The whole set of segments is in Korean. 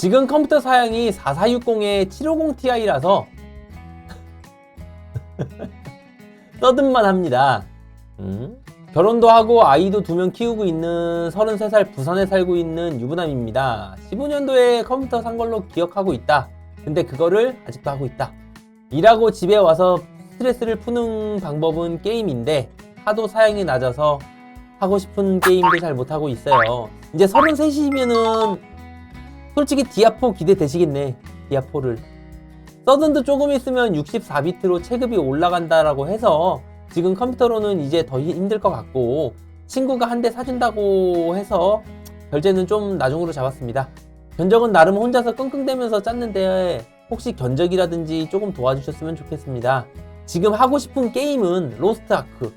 지금 컴퓨터 사양이 4460에 750ti라서 떠든만 합니다. 음? 결혼도 하고 아이도 두 명 키우고 있는 33살 부산에 살고 있는 유부남입니다. 15년도에 컴퓨터 산 걸로 기억하고 있다. 근데 그거를 아직도 하고 있다. 일하고 집에 와서 스트레스를 푸는 방법은 게임인데 하도 사양이 낮아서 하고 싶은 게임도 잘 못하고 있어요. 이제 33이면은 솔직히 디아4 기대되시겠네. 디아4를. 서든도 조금 있으면 64비트로 체급이 올라간다라고 해서 지금 컴퓨터로는 이제 더 힘들 것 같고 친구가 한 대 사준다고 해서 결제는 좀 나중으로 잡았습니다. 견적은 나름 혼자서 끙끙대면서 짰는데 혹시 견적이라든지 조금 도와주셨으면 좋겠습니다. 지금 하고 싶은 게임은 로스트 아크,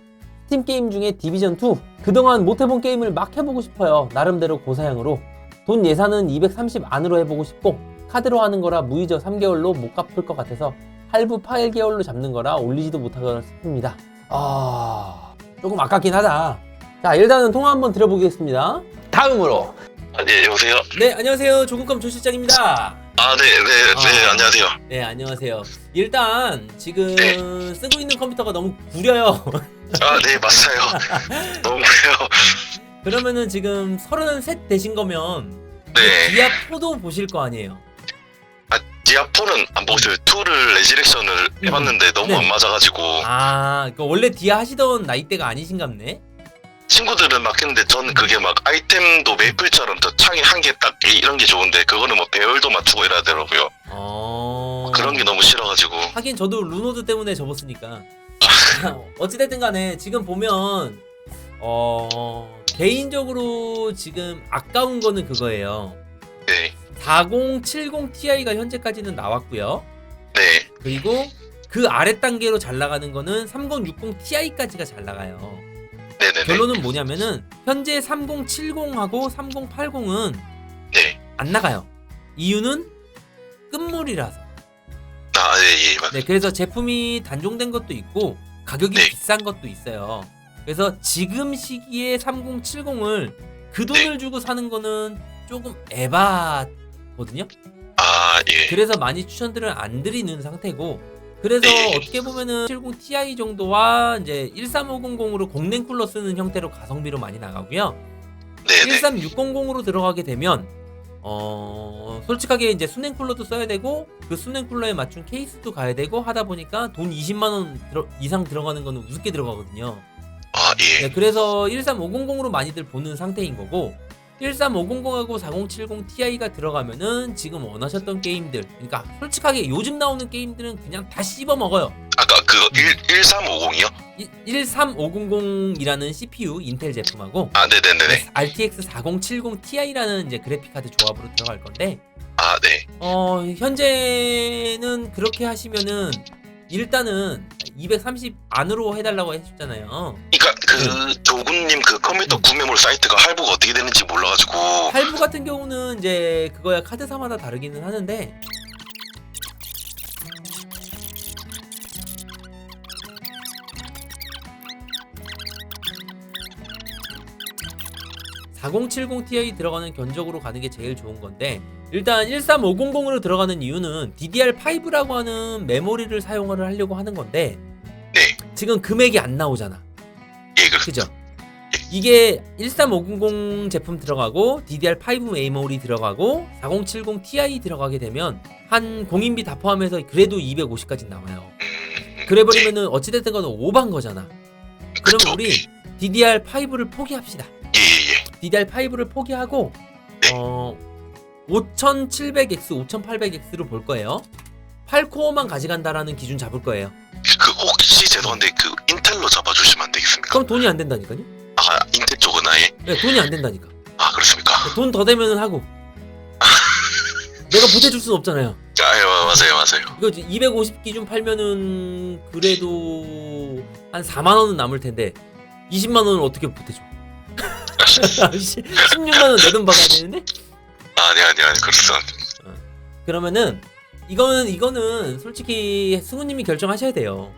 스팀 게임 중에 디비전 2. 그동안 못 해본 게임을 막 해보고 싶어요. 나름대로 고사양으로. 돈 예산은 230 안으로 해보고 싶고 카드로 하는 거라 무이자 3개월로 못 갚을 것 같아서 할부 8개월로 잡는 거라 올리지도 못하거나 싶습니다. 아 조금 아깝긴 하다. 자 일단은 통화 한번 드려보겠습니다. 다음으로 아, 네, 여보세요? 네 안녕하세요 조금감 조 실장입니다. 아, 네, 네, 네, 아. 안녕하세요. 네 안녕하세요. 일단 지금 네. 쓰고 있는 컴퓨터가 너무 구려요. 아, 네, 맞아요. 너무해요. 그러면은 지금 33 되신 거면 네. 디아 4도 보실 거 아니에요. 아, 디아4는 안 보고요. 2를 레지렉션을 해봤는데 너무 네. 안 맞아가지고 아, 그 원래 디아 하시던 나이대가 아니신갑네. 친구들은 막 했는데 저는 그게 막 아이템도 메이플처럼 저 창이 한개 딱 이런 게 좋은데 그거는 뭐 배열도 맞추고 이래야 되더라고요. 어. 그런 게 너무 싫어가지고. 하긴 저도 루노드 때문에 접었으니까. 어찌됐든 간에 지금 보면 어 개인적으로 지금 아까운 거는 그거예요. 네, 4070 Ti가 현재까지는 나왔고요. 네, 그리고 그 아래 단계로 잘 나가는 거는 3060 Ti까지가 잘 나가요. 네네네. 결론은 뭐냐면은 현재 3070하고 3080은 네. 안 나가요. 이유는 끝물이라서. 아, 네, 예, 맞 네, 그래서 제품이 단종된 것도 있고 가격이 네. 비싼 것도 있어요. 그래서 지금 시기에 3070을 그 돈을 주고 사는 거는 조금 에바거든요. 아, 예. 그래서 많이 추천들을 안 드리는 상태고 그래서 네. 어떻게 보면은 70 Ti 정도와 이제 13500으로 공랭 쿨러 쓰는 형태로 가성비로 많이 나가고요. 네네. 13600으로 들어가게 되면 어 솔직하게 이제 수냉 쿨러도 써야 되고 그 수냉 쿨러에 맞춘 케이스도 가야 되고 하다 보니까 돈 20만 원 들어- 이상 들어가는 거는 우습게 들어가거든요. 아, 예. 네, 그래서 13500으로 많이들 보는 상태인 거고 13500하고 4070 Ti가 들어가면은 지금 원하셨던 게임들 그러니까 솔직하게 요즘 나오는 게임들은 그냥 다 씹어 먹어요. 아까 그거 1, 1350이요? 13500이라는 CPU 인텔 제품하고 아, 네네네네. RTX 4070 Ti라는 이제 그래픽 카드 조합으로 들어갈 건데 아, 네. 어 현재는 그렇게 하시면은 일단은 230 안으로 해달라고 해줬잖아요. 그러니까 그 조군님 그 컴퓨터 음. 구매물 사이트가 할부가 어떻게 되는지 몰라가지고 할부 같은 경우는 이제 그거야 카드사마다 다르기는 하는데 (4070 Ti) 들어가는 견적으로 가는 게 제일 좋은 건데 일단 13500으로 들어가는 이유는 DDR5라고 하는 메모리를 사용을 하려고 하는 건데 네. 지금 금액이 안 나오잖아 예, 그 그죠? 이게 13500 제품 들어가고 DDR5 메모리 들어가고 4070 Ti 들어가게 되면 한 공인비 다 포함해서 그래도 250까지 나와요. 음, 그래버리면은 어찌됐든 거는 오반 거잖아. 그럼 그쵸. 우리 DDR5를 포기합시다. 예, 예, 예. DDR5를 포기하고 네. 어 5700X, 5800X로 볼 거예요. 8코어만 가져간다라는 기준 잡을 거예요. 그 혹시 죄송한데 그 인텔로 잡아주시면 안 되겠습니까? 그럼 돈이 안 된다니까요? 아 인텔 쪽은 아예? 네, 돈이 안 된다니까. 아 그렇습니까? 돈 더 되면은 하고. 내가 보태줄 순 없잖아요. 아 예, 맞아요 맞아요 이거 250 기준 팔면은 그래도 한 4만 원은 남을 텐데 20만 원을 어떻게 보태줘? 16만 원 내돈 받아야 되는데? 아니 아니 아니 그렇습니다 그러면은 이거는 이거는 솔직히 승우님이 결정하셔야 돼요.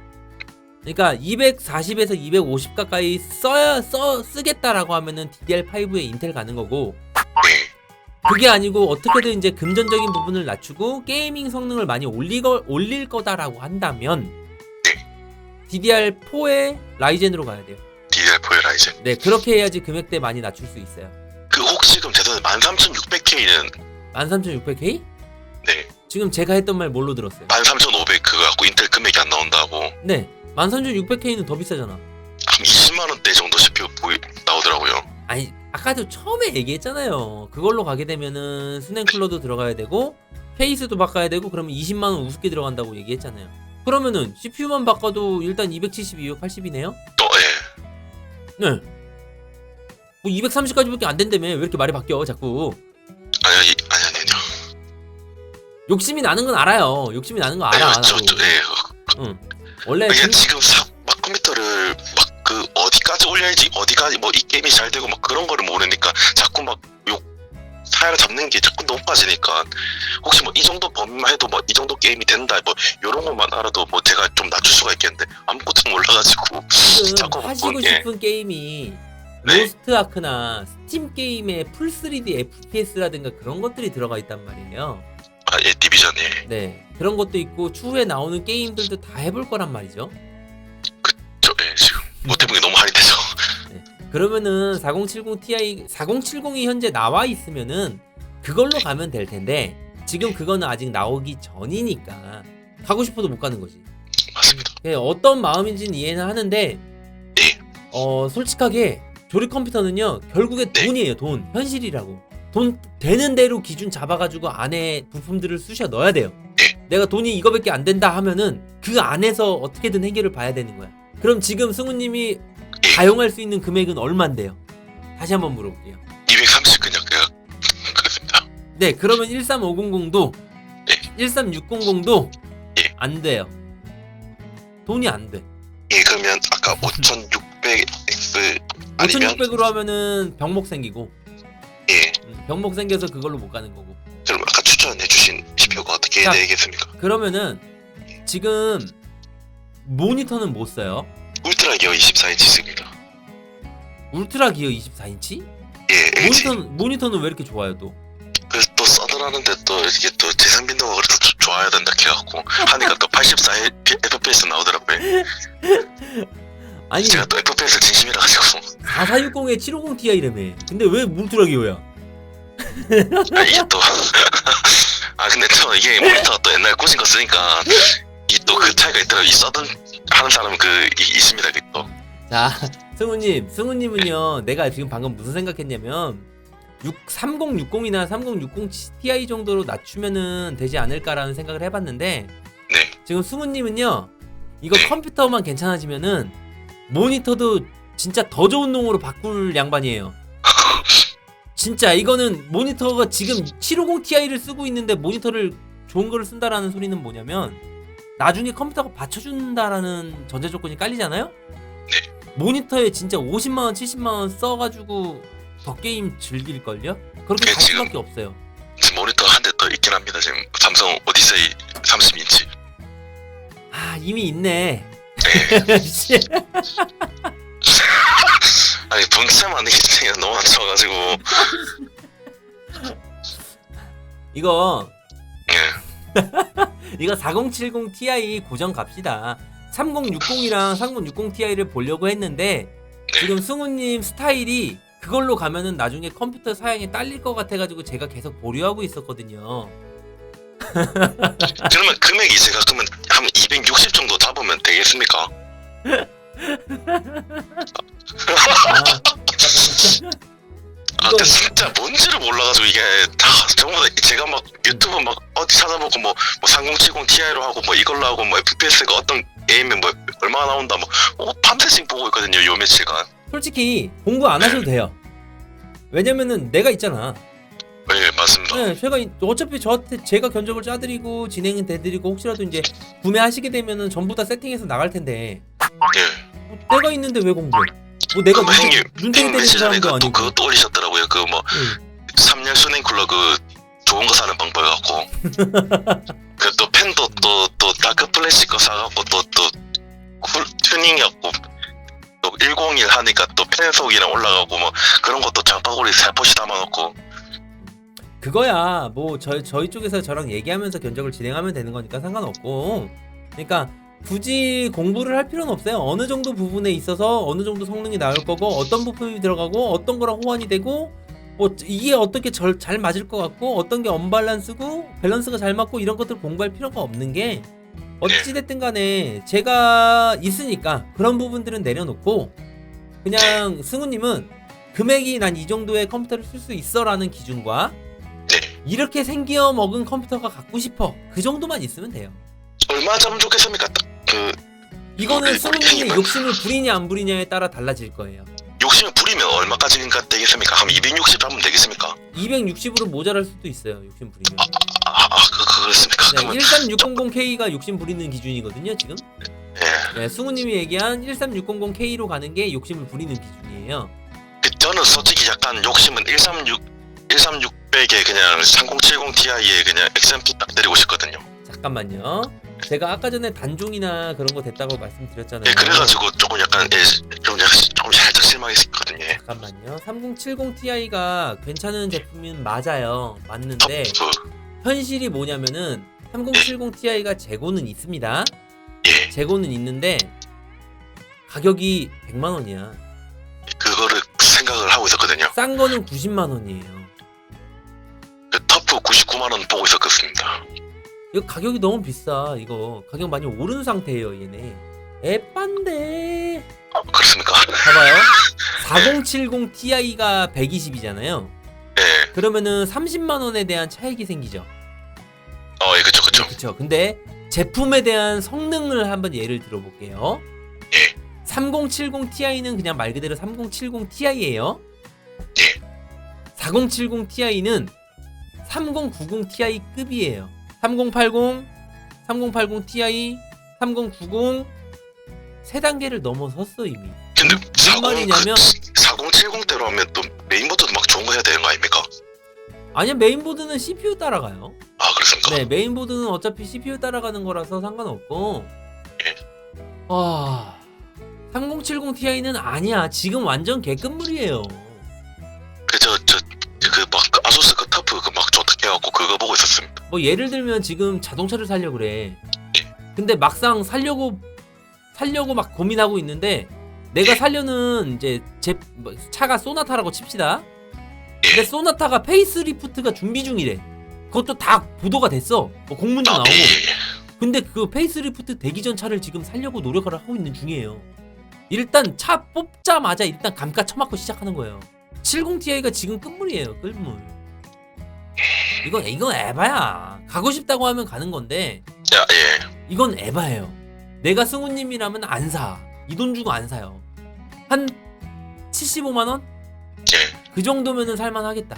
그러니까 240에서 250 가까이 써야 써 쓰겠다라고 하면은 DDR5에 인텔 가는 거고 네 그게 아니고 어떻게든 이제 금전적인 부분을 낮추고 게이밍 성능을 많이 올리 올릴 거다라고 한다면 DDR4에 라이젠으로 가야 돼요. DDR4 라이젠. 네, 그렇게 해야지 금액대 많이 낮출 수 있어요. 그 혹시 그럼 죄송한데 13600K는 13600K? 네 지금 제가 했던 말 뭘로 들었어요? 13500 그거 갖고 인텔 금액이 안 나온다고 네, 13600K는 더 비싸잖아. 한 20만 원대 정도 CPU 보이 나오더라고요. 아니, 아까도 처음에 얘기했잖아요. 그걸로 가게 되면은 스냉쿨러도 들어가야 되고 케이스도 바꿔야 되고 그러면 20만 원 우습게 들어간다고 얘기했잖아요. 그러면은 CPU만 바꿔도 일단 270, 280이네요. 또 예. 네. 뭐 230까지밖에 안 된다며 왜 이렇게 말이 바뀌어 자꾸 아니 아니 아니 아니 아니요. 욕심이 나는 건 알아요 욕심이 나는 거 알아 네, 저, 나도 저, 예. 응. 원래 그냥 진- 지금 사, 막 컴퓨터를 막 그 어디까지 올려야지 어디까지 뭐 이 게임이 잘 되고 막 그런 거를 모르니까 자꾸 막욕 사야를 잡는 게 자꾸 높아지니까 혹시 뭐 이 정도 범위만 해도 뭐 이 정도 게임이 된다 뭐 요런 것만 알아도 뭐 제가 좀 낮출 수가 있겠는데 아무것도 몰라가지고 지금 자꾸 하시고 게 싶은 게임이 네. 로스트 아크나 스팀 게임의 풀 3D FPS라든가 그런 것들이 들어가 있단 말이에요 아 예 디비전 예. 네 그런 것도 있고 추후에 나오는 게임들도 다 해볼 거란 말이죠 저 예, 지금 못 해본 게 너무 할이 돼서 그러면은 4070 Ti 4070이 현재 나와 있으면은 그걸로 가면 될 텐데 지금 그거는 아직 나오기 전이니까 가고 싶어도 못 가는 거지. 맞습니다. 예, 어떤 마음인지는 이해는 하는데 네. 어 솔직하게 조립 컴퓨터는요 결국에 네. 돈이에요 돈 현실이라고 돈 되는 대로 기준 잡아가지고 안에 부품들을 쑤셔 넣어야 돼요. 네. 내가 돈이 이거밖에 안 된다 하면은 그 안에서 어떻게든 해결을 봐야 되는 거야. 그럼 지금 승우님이 예. 사용할 수 있는 금액은 얼만데요? 다시 한번 물어볼게요. 230 그냥 그냥 그렇습니다. 네, 그러면 13500도 네. 13600도 예. 안 돼요. 돈이 안 돼. 예 그러면 아까 5600X 아니면 5600으로 하면은 병목 생기고 예 음, 병목 생겨서 그걸로 못 가는 거고. 그럼 아까 추천해주신 CPU가 어떻게 자. 되겠습니까? 그러면은 지금 모니터는 못 써요. 울트라 기어 24인치 씁니다. 울트라 기어 24인치? 예 LG 모니터는 모니터는 왜 이렇게 좋아요 또? 그래서 또 써들하는데 또 이게 또 재생 빈도가 그래도 좀 좋아야 된다 해갖고 하니까 또 84 FPS 나오더라고요. 아니 제가 또 FPS 진심이라 가지고 4460에 750 Ti라며. 근데 왜 울트라 기어야? 아, 이게 또 아 근데 또 이게 모니터가 또 옛날 꽂은 거 쓰니까 이 또 그 차이가 있더라고요. 이 써든 하는 사람은 그 이- 있습니다. 그 또. 자, 승우님, 승우님은요, 내가 지금 방금 무슨 생각했냐면, 6, 3060이나 3060 Ti 정도로 낮추면은 되지 않을까라는 생각을 해봤는데, 네. 지금 승우님은요, 이거 네. 컴퓨터만 괜찮아지면은, 모니터도 진짜 더 좋은 놈으로 바꿀 양반이에요. 진짜 이거는 모니터가 지금 750 Ti를 쓰고 있는데 모니터를 좋은 거를 쓴다라는 소리는 뭐냐면 나중에 컴퓨터가 받쳐준다라는 전제 조건이 깔리잖아요. 모니터에 진짜 50만 원, 70만 원 써가지고 더 게임 즐길 걸요? 그렇게 네, 갈 지금- 수밖에 없어요. 지금 모니터 한 대 더 있긴 합니다. 지금 삼성 오디세이 30인치. 아 이미 있네. 네. 씨. 아니 게 진짜 너무 많아가지고 이거 예. 이거 4070 Ti 고정 갑시다. 3060이랑 3060 Ti를 보려고 했는데 네. 지금 승우님 스타일이 그걸로 가면은 나중에 컴퓨터 사양이 딸릴 것 같아가지고 제가 계속 보류하고 있었거든요. 그러면 금액이 제가 그러면 한 260 정도 잡으면 되겠습니까? 아, 아, 근데 진짜 뭔지를 몰라가지고 이게 다 전부 다 제가 막 유튜브 막 어디 찾아보고 뭐, 뭐 3070 Ti로 하고 뭐 이걸로 하고 뭐 FPS가 어떤 게임에 뭐 얼마나 나온다 뭐 어, 판테징 보고 있거든요 요 며칠간. 솔직히 공부 안 하셔도 돼요. 왜냐면은 내가 있잖아. 네 맞습니다. 네, 제가 이- 어차피 저한테 제가 견적을 짜드리고 진행은 돼드리고 혹시라도 이제 구매하시게 되면은 전부 다 세팅해서 나갈 텐데 예. 뭐 내가 있는데 왜 공부해? 뭐 내가 그럼 형님 눈- 눈탱이 형님 때리는 며칠 전에 사람도 그, 또 아니고. 그것도 올리셨더라고요. 그뭐 응. 3년 수냉쿨러 그 좋은 거 사는 방법 해갖고 그 또 펜도 또 또 다크 플래시 거 사갖고 또 또 튜닝 해갖고 또101 하니까 또 펜 속이랑 올라가고 뭐 그런 것도 장바구니 살포시 담아놓고 그거야. 뭐 저, 저희 쪽에서 저랑 얘기하면서 견적을 진행하면 되는 거니까 상관없고. 그러니까 굳이 공부를 할 필요는 없어요. 어느 정도 부분에 있어서 어느 정도 성능이 나올 거고 어떤 부품이 들어가고 어떤 거랑 호환이 되고 뭐 이게 어떻게 절, 잘 맞을 것 같고 어떤 게 언밸런스고 밸런스가 잘 맞고 이런 것들 공부할 필요가 없는 게 어찌됐든 간에 제가 있으니까 그런 부분들은 내려놓고 그냥 승우님은 금액이 난 이 정도의 컴퓨터를 쓸 수 있어라는 기준과 네. 이렇게 생겨 먹은 컴퓨터가 갖고 싶어 그 정도만 있으면 돼요. 얼마 잡으면 좋겠습니까? 딱그 이거는 우리- 승우님이 우리 욕심을 부리냐 안 부리냐에 따라 달라질 거예요. 욕심을 부리면 얼마까지가 되겠습니까? 한260 잡으면 되겠습니까? 260으로 모자랄 수도 있어요. 욕심 부리면. 아, 아 그, 그, 그렇습니까? 네, 그러면 13600K가 욕심 부리는 기준이거든요, 지금. 예. 네, 승우님이 얘기한 13600K로 가는 게 욕심을 부리는 기준이에요. 그 저는 솔직히 약간 욕심은 136 13600에 그냥 3070 Ti에 그냥 XMP 딱 때리고 싶거든요. 잠깐만요. 제가 아까 전에 단종이나 그런 거 됐다고 말씀드렸잖아요. 예, 그래가지고 조금 약간 예, 좀 약간 좀 살짝 실망했거든요. 예. 잠깐만요. 3070 Ti가 괜찮은 제품은 맞아요. 맞는데 그, 현실이 뭐냐면은 3070 Ti가 재고는 있습니다. 예, 재고는 있는데 가격이 100만 원이야. 그거를 생각을 하고 있었거든요. 싼 거는 90만 원이에요. 그 터프 99만 원 보고 있었겠습니다. 이거 가격이 너무 비싸. 이거 가격 많이 오른 상태예요, 얘네. 에빤데. 아, 그렇습니까? 봐봐요. 4070 Ti가 120이잖아요. 예, 그러면은 30만 원에 대한 차익이 생기죠. 어, 예, 그쵸, 그쵸. 그쵸. 근데 제품에 대한 성능을 한번 예를 들어볼게요. 예. 3070 Ti는 그냥 말 그대로 3070 Ti예요. 예. 4070 Ti는 3090 Ti급이에요. 3080, 3080 Ti, 3090 세 단계를 넘어섰어 이미. 근데 무슨 40, 말이냐면- 그 4070대로 하면 또 메인보드도 막 좋은 거 해야 되는 거 아닙니까? 아니야 메인보드는 CPU 따라가요. 아, 그렇습니까? 네, 메인보드는 어차피 CPU 따라가는 거라서 상관없고. 예. 아, 3070 Ti는 아니야. 지금 완전 개끝물이에요. 그, 저, 저, 그, 막, 그 아수스 그 터프 그막 좋다 해갖고 그거 보고 있었습니다. 뭐 예를 들면 지금 자동차를 살려 그래. 근데 막상 살려고 살려고 막 고민하고 있는데 내가 살려는 이제 제 뭐, 차가 소나타라고 칩시다. 근데 소나타가 페이스리프트가 준비 중이래. 그것도 다 보도가 됐어. 뭐 공문도 아, 나오고. 예, 예, 예. 근데 그 페이스리프트 대기 전 차를 지금 살려고 노력을 하고 있는 중이에요. 일단 차 뽑자마자 일단 감가 쳐맞고 시작하는 거예요. 70ti가 지금 끝물이에요. 끝물. 이건 이건 에바야. 가고 싶다고 하면 가는 건데 야, 예. 이건 에바예요. 내가 승우님이라면 안 사. 이 돈 주고 안 사요. 한 75만 원? 예. 그 정도면은 살만하겠다.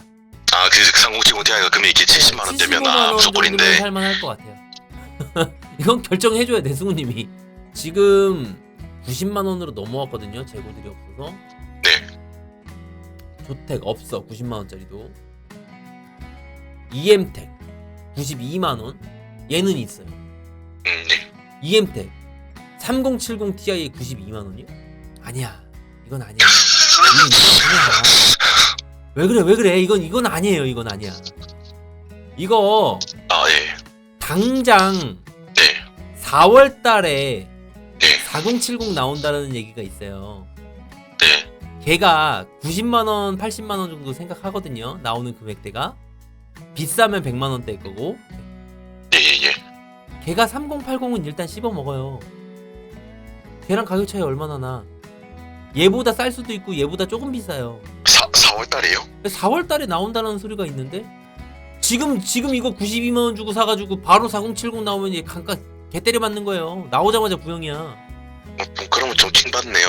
아, 그3070 Ti가 금액이 70만 원 되면 아, 정도면 소불인데. 살만할 것 같아요. 이건 결정해줘야 돼 승우님이. 지금 90만 원으로 넘어왔거든요. 재고들이 없어서. 네. 조택 없어 90만 원짜리도. EM택 92만 원. 얘는 있어요. 음, 네. EM택 3070 Ti에 92만 원이요? 아니야. 이건 아니야. 이건, 이건 아니야. 왜 그래 왜 그래 이건 이건 아니에요 이건 아니야. 이거 아, 예. 당장 네. 4월 달에 네. 4070 나온다는 얘기가 있어요. 네. 걔가 90만 원, 80만 원 정도 생각하거든요. 나오는 금액대가. 비싸면 100만 원대일 거고. 예, 예, 예. 걔가 3080은 일단 씹어 먹어요. 걔랑 가격 차이 얼마나 나? 얘보다 쌀 수도 있고 얘보다 조금 비싸요. 4, 4월 달이에요? 4월 달에 나온다는 소리가 있는데 지금 지금 이거 92만 원 주고 사가지고 바로 4070 나오면 얘 감가 개 때려 맞는 거예요. 나오자마자 부영이야. 어, 좀 그러면 좀 킹받네요.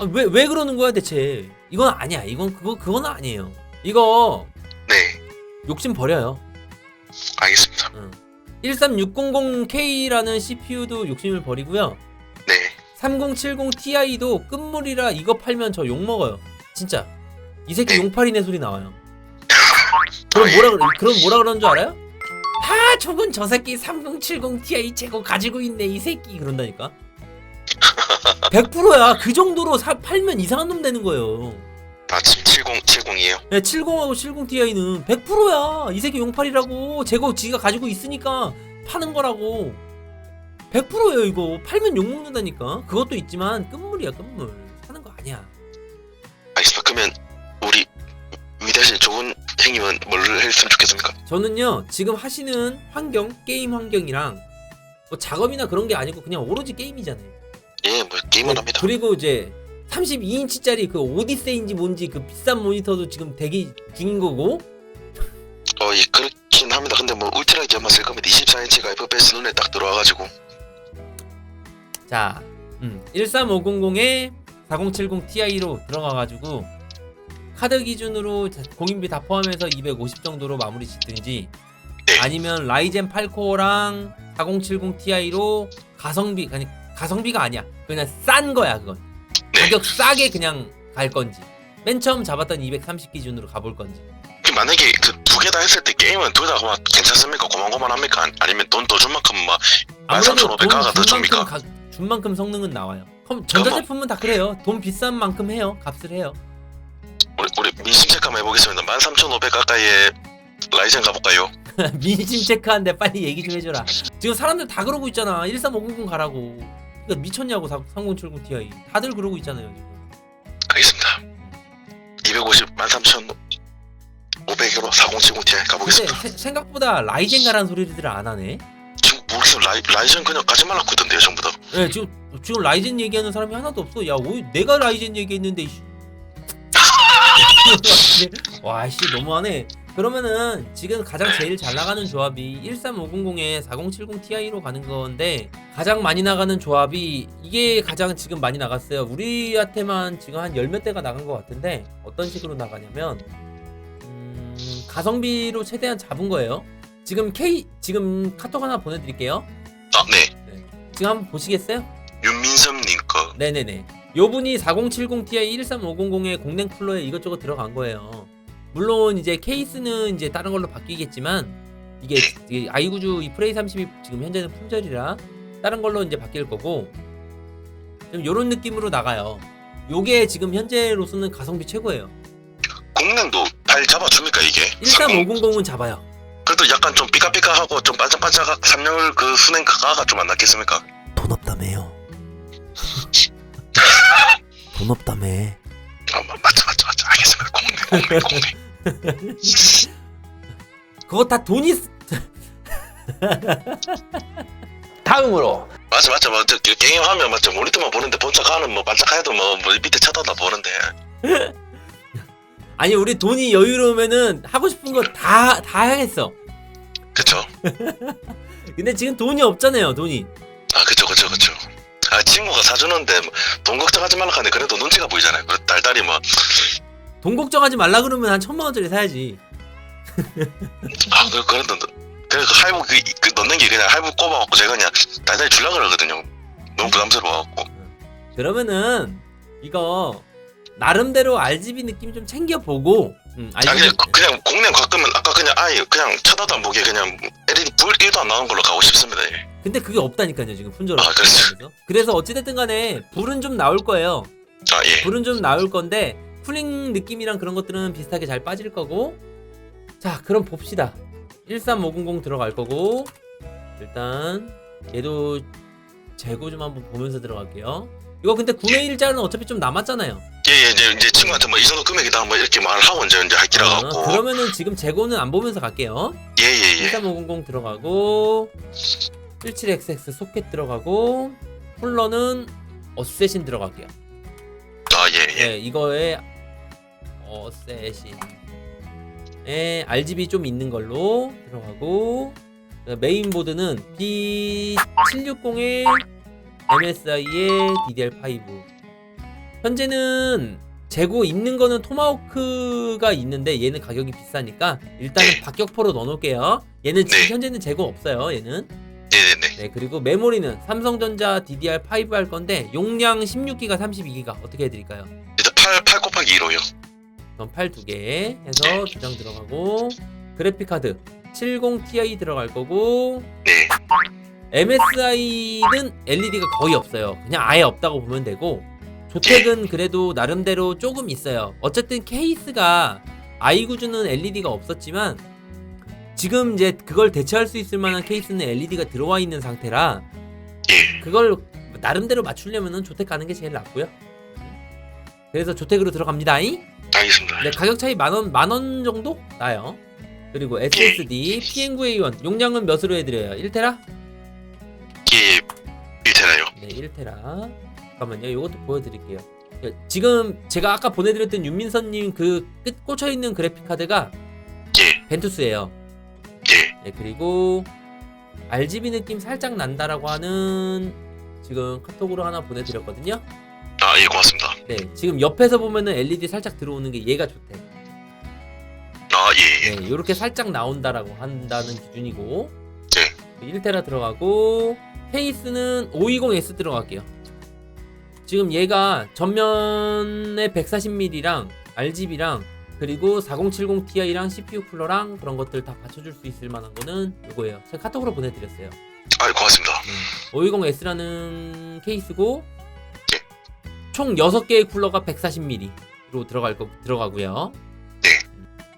아, 왜, 왜 그러는 거야 대체? 이건 아니야. 이건 그거 그건 아니에요. 이거 네. 욕심 버려요. 알겠습니다. 13600K라는 CPU도 욕심을 버리고요. 네. 3070 Ti도 끝물이라 이거 팔면 저 욕 먹어요. 진짜. 이 새끼 네. 용팔이네 소리 나와요. 그럼 뭐라 그래? 그럼 뭐라 그러는 줄 알아요? 아, 저건 저 새끼 3070 Ti 재고 가지고 있네 이 새끼 그런다니까. 100%야. 그 정도로 사, 팔면 이상한 놈 되는 거예요. 아 지금 70 70이에요. 네, 70하고 70 Ti는 100%야. 이 새끼 용팔이라고. 재고 지가 가지고 있으니까 파는 거라고. 100%예요 이거. 팔면 욕 먹는다니까. 그것도 있지만 끝물이야 끝물. 사는 거 아니야. 알겠습니다. 그러면 우리 위 대신 좋은 행위는 뭘 했으면 좋겠습니까? 저는요 지금 하시는 환경 게임 환경이랑 뭐 작업이나 그런 게 아니고 그냥 오로지 게임이잖아요. 예, 뭐 게임은 네, 합니다. 그리고 이제 32인치짜리 그 오디세이인지 뭔지 그 비싼 모니터도 지금 대기 중인 거고 어, 예, 그렇긴 합니다. 근데 뭐 울트라 기어만 쓸 거면 24인치가 FPS 눈에 딱 들어와가지고 자 음, 13500에 4070 Ti로 들어가가지고 카드 기준으로 자- 공인비 다 포함해서 250 정도로 마무리 짓든지 네. 아니면 라이젠 8코어랑 4070 Ti로 가성비 아니 가성비가 아니야 그냥 싼 거야 그건 네. 가격 싸게 그냥 갈 건지 맨 처음 잡았던 230 기준으로 가볼 건지 그 만약에 그 두 개 다 했을 때 게임은 둘 다 막 괜찮습니까? 고만고만합니까? 아니- 아니면 돈 더 준 만큼 막 아무래도 13,500 가가 더준 줍니까? 가- 준 만큼 성능은 나와요 그럼 전자제품은 다 그래요 돈 비싼 만큼 해요 값을 해요 우리, 우리 민심 체크 한번 해보겠습니다. 13,500 가까이에 라이젠 가볼까요? 민심 체크한데 빨리 얘기 좀 해줘라. 지금 사람들 다 그러고 있잖아. 13500 가라고. 그러니까 미쳤냐고 3070 Ti. 다들 그러고 있잖아요 지금. 알겠습니다. 250, 13,500으로 4070 Ti 근데 가보겠습니다. 세- 생각보다 라이젠 가라는 소리들을 안 하네. 지금 모르겠어요. 라이, 라이젠 그냥 가지 말라고 했던데요, 전부 다. 네, 지금 지금 라이젠 얘기하는 사람이 하나도 없어. 야, 오, 내가 라이젠 얘기했는데. 이씨. 와, 씨 너무하네. 그러면은 지금 가장 제일 잘 나가는 조합이 13500에 4070 Ti로 가는 건데 가장 많이 나가는 조합이 이게 가장 지금 많이 나갔어요. 우리한테만 지금 한 열 몇 대가 나간 것 같은데 어떤 식으로 나가냐면 음, 가성비로 최대한 잡은 거예요. 지금 K 지금 카톡 하나 보내드릴게요. 아, 네. 지금 한번 보시겠어요? 윤민섭님 거. 네네네. 요 분이 4070 Ti 13500에 공랭 쿨러에 이것저것 들어간 거예요. 물론 이제 케이스는 이제 다른 걸로 바뀌겠지만 이게, i9주 이 프레이 30이 지금 현재는 품절이라 다른 걸로 이제 바뀔 거고 좀 요런 느낌으로 나가요. 요게 지금 현재로서는 가성비 최고예요. 공랭도 잘 잡아줍니까, 이게? 13500은 잡아요. 그래도 약간 좀 삐까삐까하고 좀 반짝반짝 3열 그 순행 가가 좀 안 낫겠습니까? 돈 없다며요. 돈 없다며. 아, 마- 맞죠, 맞죠, 맞죠. 알겠습니다. 공랭, 공랭, 공랭. 그거 다 돈이 쓰- 다음으로 맞죠, 맞죠. 맞죠. 그 게임 하면 맞죠. 모니터만 보는데 번쩍하는 뭐 반짝해도 뭐, 뭐 밑에 쳐다다 보는데. 아니 우리 돈이 여유로우면은 하고 싶은 거 다 다 하겠어. 그쵸? 근데 지금 돈이 없잖아요, 돈이. 아, 그쵸, 그쵸, 그쵸. 아, 친구가 사주는데 뭐돈 걱정하지 말라 하는데 그래도 눈치가 보이잖아요. 그래, 달달이 뭐, 돈 걱정하지 말라 그러면 한 천만 원짜리 사야지. 아, 그, 그래도, 그래, 그 할부, 그, 그 넣는 게 그냥 할부 꼽아갖고 제가 그냥 달달이 주려고 그러거든요. 너무 부담스러워갖고. 그러면은 이거 나름대로 RGB 느낌 좀 챙겨보고. 음, 아, 그냥, RGB 그냥 공랭 가끔은 아까 그냥 아예 그냥 쳐다도 안 보게 그냥 LED 불 1도 안 나오는 걸로 가고 싶습니다. 예. 근데 그게 없다니까요, 지금 품절. 아. 그래서 그래서 어찌됐든 간에 불은 좀 나올 거예요. 아, 예. 불은 좀 나올 건데 쿨링 느낌이랑 그런 것들은 비슷하게 잘 빠질 거고. 자 그럼 봅시다. 13500 들어갈 거고. 일단 얘도 재고 좀 한번 보면서 들어갈게요. 이거 근데 구매 일자는 어차피 좀 남았잖아요. 예, 예, 이제, 이제 친구한테 뭐 이 정도 금액이다 뭐 이렇게 말을 하고 이제, 이제 할기라 어, 갖고. 그러면은 지금 재고는 안 보면서 갈게요. 예, 예, 예. 13500 들어가고 17XX 소켓 들어가고 쿨러는 어쌔신 들어갈게요. 아, 예, 예. 네, 이거에 어세신 에 RGB 좀 있는 걸로 들어가고 메인보드는 B760에 MSI에 DDR5 현재는 재고 있는 거는 토마호크가 있는데 얘는 가격이 비싸니까 일단은 네. 박격포로 넣어놓을게요 얘는 지금 네. 현재는 재고 없어요 얘는 네네네. 네 그리고 메모리는 삼성전자 DDR5 할 건데 용량 16기가 32기가 어떻게 해드릴까요? 일단 8, 8 곱하기 2로요. 그럼 8 두 개 해서 두 장 들어가고 그래픽 카드 70ti 들어갈 거고 네. MSI는 LED가 거의 없어요. 그냥 아예 없다고 보면 되고 조택은 그래도 나름대로 조금 있어요. 어쨌든 케이스가 i9 주는 LED가 없었지만 지금 이제 그걸 대체할 수 있을 만한 케이스는 LED가 들어와 있는 상태라 예. 그걸 나름대로 맞추려면은 조택 가는 게 제일 낫고요. 그래서 조택으로 들어갑니다. 이 알겠습니다. 네, 가격 차이 만 원, 만 원 정도 나요. 그리고 SSD PM9A1 용량은 몇으로 해드려요? 1테라? 예. 일테나요. 네, 1테라. 잠깐만요. 이것도 보여드릴게요. 지금 제가 아까 보내드렸던 윤민선님 그 끝 꽂혀 있는 그래픽 카드가 예. 벤투스예요. 예. 네, 그리고 RGB 느낌 살짝 난다라고 하는 지금 카톡으로 하나 보내드렸거든요. 아, 예, 고맙습니다. 네, 지금 옆에서 보면은 LED 살짝 들어오는 게 얘가 좋대. 아, 예. 예. 네, 이렇게 살짝 나온다라고 한다는 기준이고. 네. 1테라 들어가고 케이스는 520S 들어갈게요. 지금 얘가 전면에 140mm랑 RGB랑 그리고 4070 Ti랑 CPU 쿨러랑 그런 것들 다 받쳐줄 수 있을 만한 거는 이거예요. 제가 카톡으로 보내드렸어요. 아, 고맙습니다. 520S라는 케이스고 네. 총 6개의 쿨러가 140mm로 들어갈 거 들어가고요. 네.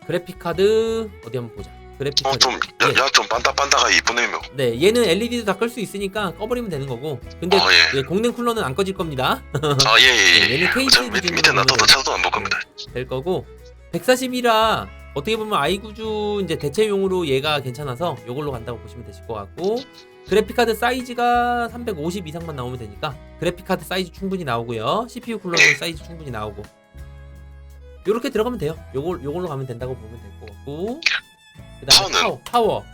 그래픽 카드 어디 한번 보자. 그래픽 어, 카드. 좀, 야, 야, 좀 반다반다가 이쁘네요. 네, 얘는 LED도 다 끌 수 있으니까 꺼버리면 되는 거고. 근데 아, 예. 예, 공랭 쿨러는 안 꺼질 겁니다. 아, 예, 예, 네, 예. 얘는 케이스 밑, 밑에 놔둬도 차도 안 볼 겁니다. 될 거고. 140이라 어떻게 보면 i9주 이제 대체용으로 얘가 괜찮아서 이걸로 간다고 보시면 되실 것 같고. 그래픽 카드 사이즈가 350 이상만 나오면 되니까 그래픽 카드 사이즈 충분히 나오고요. CPU 쿨러도 사이즈 충분히 나오고. 요렇게 들어가면 돼요. 요걸 요걸로 가면 된다고 보면 될 것 같고. 그 다음에 파워는? 파워, 파워.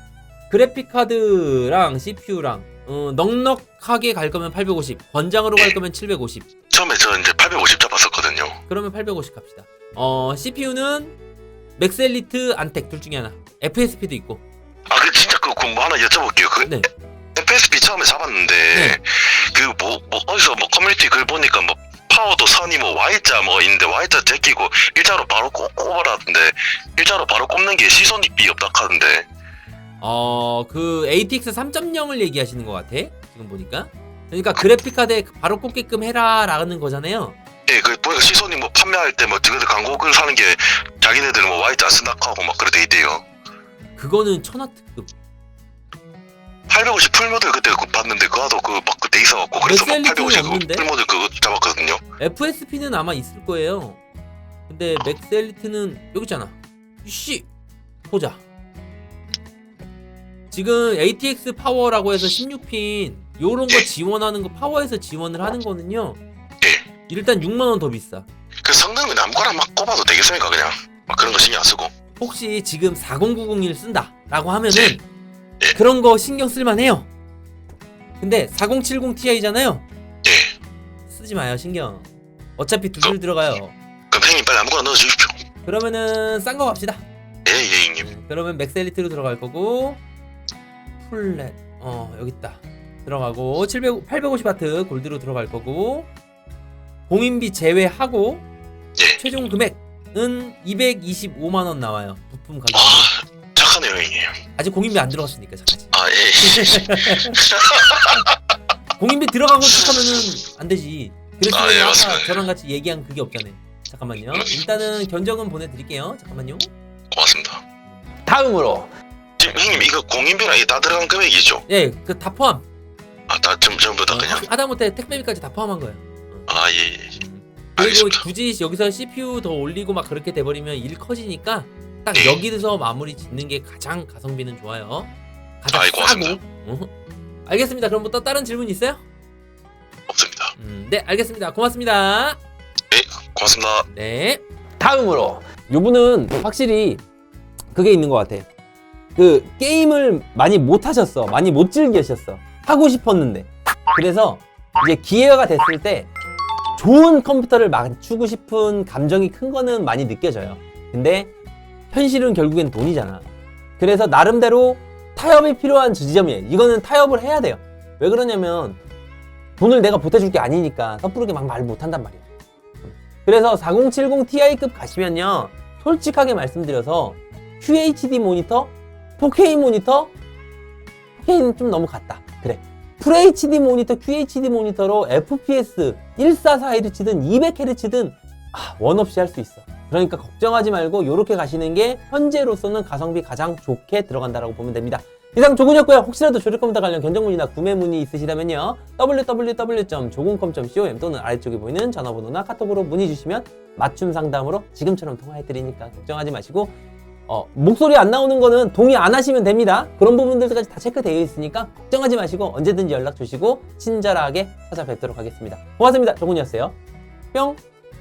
그래픽 카드랑 CPU랑 어, 넉넉하게 갈 거면 850, 권장으로 갈 거면 750. 처음에 저 이제 850 잡았었거든요. 그러면 850 갑시다. 어, CPU는 맥스 엘리트 안텍 둘 중에 하나. FSP도 있고. 아, 그 진짜 그, 그, 뭐 하나 여쭤볼게요. 그, 네. FSP 처음에 잡았는데, 네. 그, 뭐, 뭐, 어디서 뭐 커뮤니티 글 보니까 뭐, 파워도 선이 뭐, Y자 뭐 있는데, Y자 제끼고, 일자로 바로 꼽, 꼽아라던데, 일자로 바로 꼽는 게 시선이 없다 하던데, 어, 그 ATX 3.0을 얘기하시는 것 같아. 지금 보니까. 그러니까 그래픽 카드에 바로 꼽게끔 해라라는 거잖아요. 예, 그, 보니까 시선이 뭐, 판매할 때 뭐, 저기서 광고 글 사는 게, 자기네들은 뭐, Y자 쓴다 하고 막 그래 돼 있대요. 그거는 천하 특급. 850 풀모델 그때 그 봤는데, 그거도 그, 막 그때 있어갖고, 그래서 막 맥셀리티는 850 없는데? 그 풀모델 그거 잡았거든요. FSP는 아마 있을 거예요. 근데 맥스 엘리트는 여기 있잖아. 씨 보자. 지금 ATX 파워라고 해서 16핀 요런 거 지원하는 거 파워에서 지원을 하는 거는요. 일단 6만 원 더 비싸. 그 성능은 아무거나 막 꼽아도 되겠습니까, 그냥? 막 그런 거 신경 안 쓰고. 혹시 지금 40901 쓴다라고 하면은 네. 네. 그런 거 신경 쓸만 해요. 근데 4070 Ti잖아요. 예. 쓰지 마요, 신경. 어차피 두 줄 들어가요. 그럼 형님 빨리 아무거나 넣어 주십시오. 그러면은 싼 거 갑시다. 예, 예, 형님. 네, 그러면 맥스 엘리트로 들어갈 거고 풀렛 어 여기 있다 들어가고 700 850 와트 골드로 들어갈 거고 공인비 제외하고 예. 최종 금액은 225만 원 나와요 부품 가격 아, 형님. 아직 공인비 안 들어갔으니까 잠깐만 아, 예. 공인비 들어가고 시작하면은 안 되지 그랬으면 아, 예, 아까 맞습니다. 저랑 같이 얘기한 그게 없잖아요 잠깐만요 일단은 견적은 보내드릴게요 잠깐만요 고맙습니다. 다음으로 지금 형님 이거 공인비랑 이게 다 들어간 금액이죠? 예 그 다 포함 아, 다 전, 전부 다 어, 그냥. 하다못해 택배비까지 다 포함한 거예요 아, 예, 예. 그리고 알겠습니다. 굳이 여기서 CPU 더 올리고 막 그렇게 돼버리면 일 커지니까 딱 네. 여기서 마무리 짓는 게 가장 가성비는 좋아요. 가장 아이, 싸고. 고맙습니다. 어. 알겠습니다. 그럼 뭐또 다른 질문 있어요? 없습니다. 음, 네, 알겠습니다. 고맙습니다. 고맙습니다. 네. 다음으로 요분은 확실히 그게 있는 것 같아. 그 게임을 많이 못 하셨어. 많이 못 즐기셨어. 하고 싶었는데. 그래서 이제 기회가 됐을 때 좋은 컴퓨터를 맞추고 싶은 감정이 큰 거는 많이 느껴져요. 근데 현실은 결국엔 돈이잖아. 그래서 나름대로 타협이 필요한 지점이에요. 이거는 타협을 해야 돼요. 왜 그러냐면 돈을 내가 보태줄 게 아니니까 섣부르게 막 말 못한단 말이야. 그래서 4070 Ti급 가시면요. 솔직하게 말씀드려서 QHD 모니터, 4K 모니터, 4K는 좀 너무 같다. 그래. FHD 모니터, QHD 모니터로 FPS 1441H든 200Hz든 아, 원 없이 할 수 있어. 그러니까 걱정하지 말고 이렇게 가시는 게 현재로서는 가성비 가장 좋게 들어간다라고 보면 됩니다. 이상 조군이었고요. 혹시라도 조립 컴퓨터 관련 견적 문의나 구매 문의 있으시다면요. www.조군컴.com 또는 아래쪽에 보이는 전화번호나 카톡으로 문의 주시면 맞춤 상담으로 지금처럼 통화해 드리니까 걱정하지 마시고 어, 목소리 안 나오는 거는 동의 안 하시면 됩니다. 그런 부분들까지 다 체크되어 있으니까 걱정하지 마시고 언제든지 연락 주시고 친절하게 찾아뵙도록 하겠습니다. 고맙습니다. 조군이었어요. 뿅!